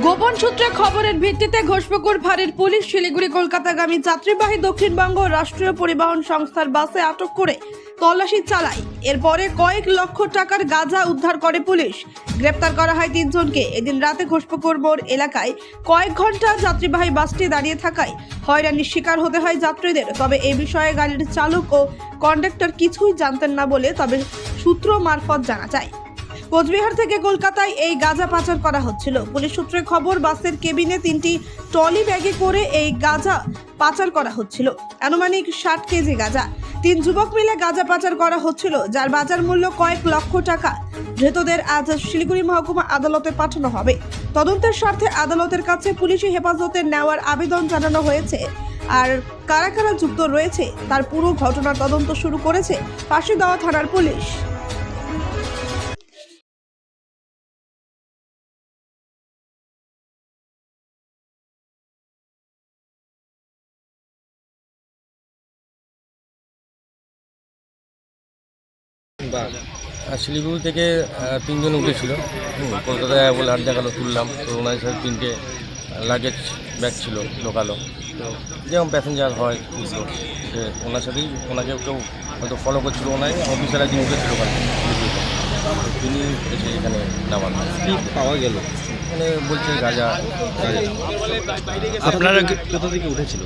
গোপন সূত্রে খবরের ভিত্তিতে ঘোষপুকুর ফাঁড়ির পুলিশ শিলিগুড়ি কলকাতাগামী যাত্রীবাহী দক্ষিণবঙ্গ রাষ্ট্রীয় পরিবহন সংস্থার বাসে আটক করে তল্লাশি চালায়। এরপরে কয়েক লক্ষ টাকার গাঁজা উদ্ধার করে পুলিশ। গ্রেপ্তার করা হয় তিনজনকে। এদিন রাতে ঘোষপুকুর মোড় এলাকায় কয়েক ঘণ্টা যাত্রীবাহী বাসটি দাঁড়িয়ে থাকায় হয়রানির শিকার হতে হয় যাত্রীদের। তবে এ বিষয়ে গাড়ির চালক ও কন্ডাক্টর কিছুই জানতেন না বলে তবে সূত্র মারফত জানা যায়। কোচবিহার থেকে কলকাতায় এই গাঁজা পাচার করা হচ্ছিল। পুলিশ সূত্রে খবর, বাসের কেবিনে তিনটি ট্রলি ব্যাগে করে এই গাঁজা পাচার করা হচ্ছিল। আনুমানিক ষাট কেজি গাঁজা। তিন যুবক মিলে গাঁজা পাচার করা হচ্ছিল, যার বাজার মূল্য কয়েক লক্ষ টাকা। ধৃতদের আজ শিলিগুড়ি মহকুমা আদালতে পাঠানো হবে। তদন্তের স্বার্থে আদালতের কাছে পুলিশি হেফাজতে নেওয়ার আবেদন জানানো হয়েছে। আর কারা কারা যুক্ত রয়েছে, তার পুরো ঘটনার তদন্ত শুরু করেছে পাশে দেওয়া থানার পুলিশ। শিলিগুড়ি থেকে তিনজন উঠেছিল। কলকাতায় বলে আট জায়গালো তুললাম। তো ওনার সাথে তিনটে লাগেজ ব্যাগ ছিল লোকালো তো যেরকম প্যাসেঞ্জার হয় বুঝলো। সে ওনার সাথেই ওনাকে কেউ হয়তো ফলো করছিল ওনাই অফিসার একদিন উঠেছিল ওখানে। তিনি এসে এখানে নামান পাওয়া গেল? মানে বলছে গাজা আপনারা কোথা থেকে উঠেছিল?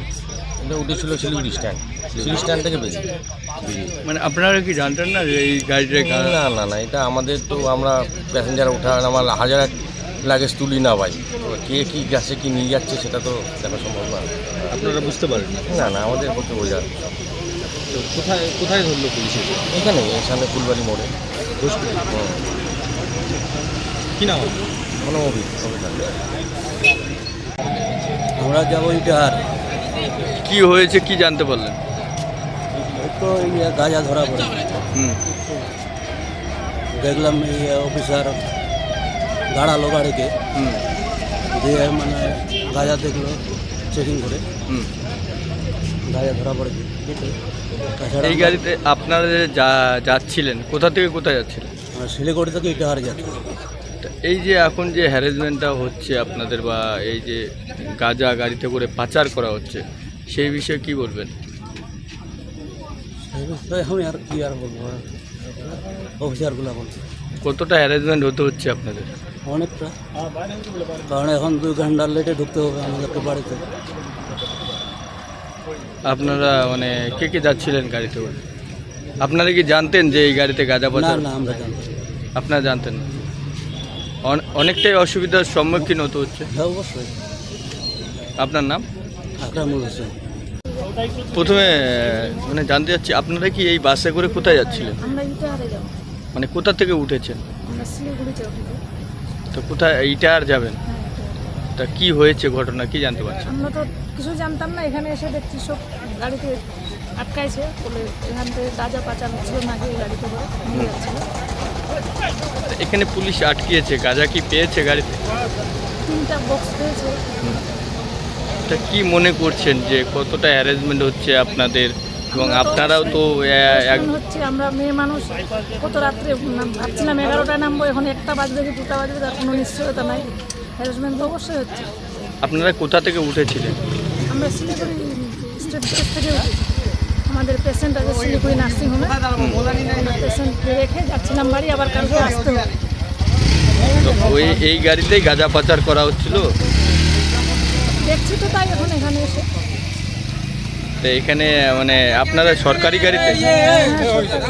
এটা উঠেছিল শিলিগুড়ি স্ট্যান্ড শিলিগুড়ি স্ট্যান্ড থেকে বেরিয়ে মানে আপনারা কি জানতেন না যে এই গাড়িটা না না না এটা আমাদের তো আমরা প্যাসেঞ্জার ওঠা আমার হাজার এক লাগেজ তুলি না ভাই। কে কি গেছে কি নিয়ে যাচ্ছে সেটা তো দেখা সম্ভব না। আপনারা বুঝতে পারেন না। না আমাদের পক্ষে বোঝা। তো কোথায় কোথায় ধরলো পুলিশ? এখানে এখানে ফুলবাড়ি মোড়ে। ঘোষপুর? কি নাম? অভিযোগ নেই। আমরা যাব ইটাহার কি হয়েছে কি জানতে পারলেন? তো গাঁজা ধরা পড়ে। হুম। দেখলাম এই অফিসার দাঁড়াল গাড়িকে হুম। দিয়ে মানে গাঁজা দেখল চেকিং করে। হুম। গাঁজা ধরা পড়েছে তাছাড়া এই গাড়িতে আপনারা যা- যাচ্ছিলেন কোথা থেকে কোথায় যাচ্ছিলেন? শিলিগুড়ি থেকে ইটাহার যাচ্ছি তা এই যে এখন যে হ্যারাসমেন্টটা হচ্ছে আপনাদের বা এই যে গাঁজা গাড়িতে করে পাচার করা হচ্ছে সেই বিষয়ে কি বলবেন? আমি আর কি আর বলব? অফিসারগুলো বলছে। কতটা হ্যারাসমেন্ট হতে হচ্ছে আপনাদের? অনেকটা। কারণ এখন দুই ঘণ্টার লেটে ঢুকতে হবে আমাদেরকে বাড়িতে। আপনারা মানে কে কে যাচ্ছিলেন গাড়িতে করে? আপনারা কি জানতেন যে এই গাড়িতে গাঁজা পাচার? না আমরা জানতাম আপনারা জানতেন না? অনেকটাই অসুবিধার সম্মুখীন হতে হচ্ছে। হ্যাঁ অবশ্যই। আপনার নাম? আকরামুল হোসেন। প্রথমে মানে জানতে চাচ্ছি আপনারা কি এই বাসে করে কোথায় যাচ্ছিলেন? আমরা ইটাহারে যাব। মানে কোথা থেকে উঠেছেন? তো কোথায় এইটা আর যাবেন? হ্যাঁ তা কি হয়েছে ঘটনা কি জানতে পারছেন? আমরা তো কিছু জানতাম না এখানে এসে দেখছি সব গাড়িতে আটকাইছে বলে এখান থেকে গাঁজা পাচার হচ্ছিল এই গাড়িতে করে নিয়ে যাচ্ছিল। এখানে পুলিশ আটকিয়েছে? গাঁজা কি পেয়েছে গাড়িতে? তিনটা বক্স পেয়েছে। তা কি মনে করছেন যে কতটা অ্যারেঞ্জমেন্ট হচ্ছে আপনাদের? এবং আপনারাও তো হচ্ছে আমরা মেয়ে মানুষ। কত রাত্রে ভাবছিলাম এগারোটায় নামবো এখন একটা বাজবে কি দুটা বাজবে তার কোনো নিশ্চয়তা নাই। হ্যারাসমেন্ট তো অবশ্যই হচ্ছে। আপনারা কোথা থেকে উঠেছিলেন? আমরা শিলিগুড়ি স্টেট থেকে উঠেছি। আমাদের পেশেন্ট আছে শিলিগুড়ি নার্সিংহোমে পেশেন্ট রেখে যাচ্ছিলাম বাড়ি আবার কালকে আসতে হবে। ওই এই গাড়িতেই গাঁজা পাচার করা হচ্ছিল? দেখছি তো তাই এখন এখানে এসে। তো এখানে মানে আপনারা সরকারি গাড়িতে? হ্যাঁ, সরকার।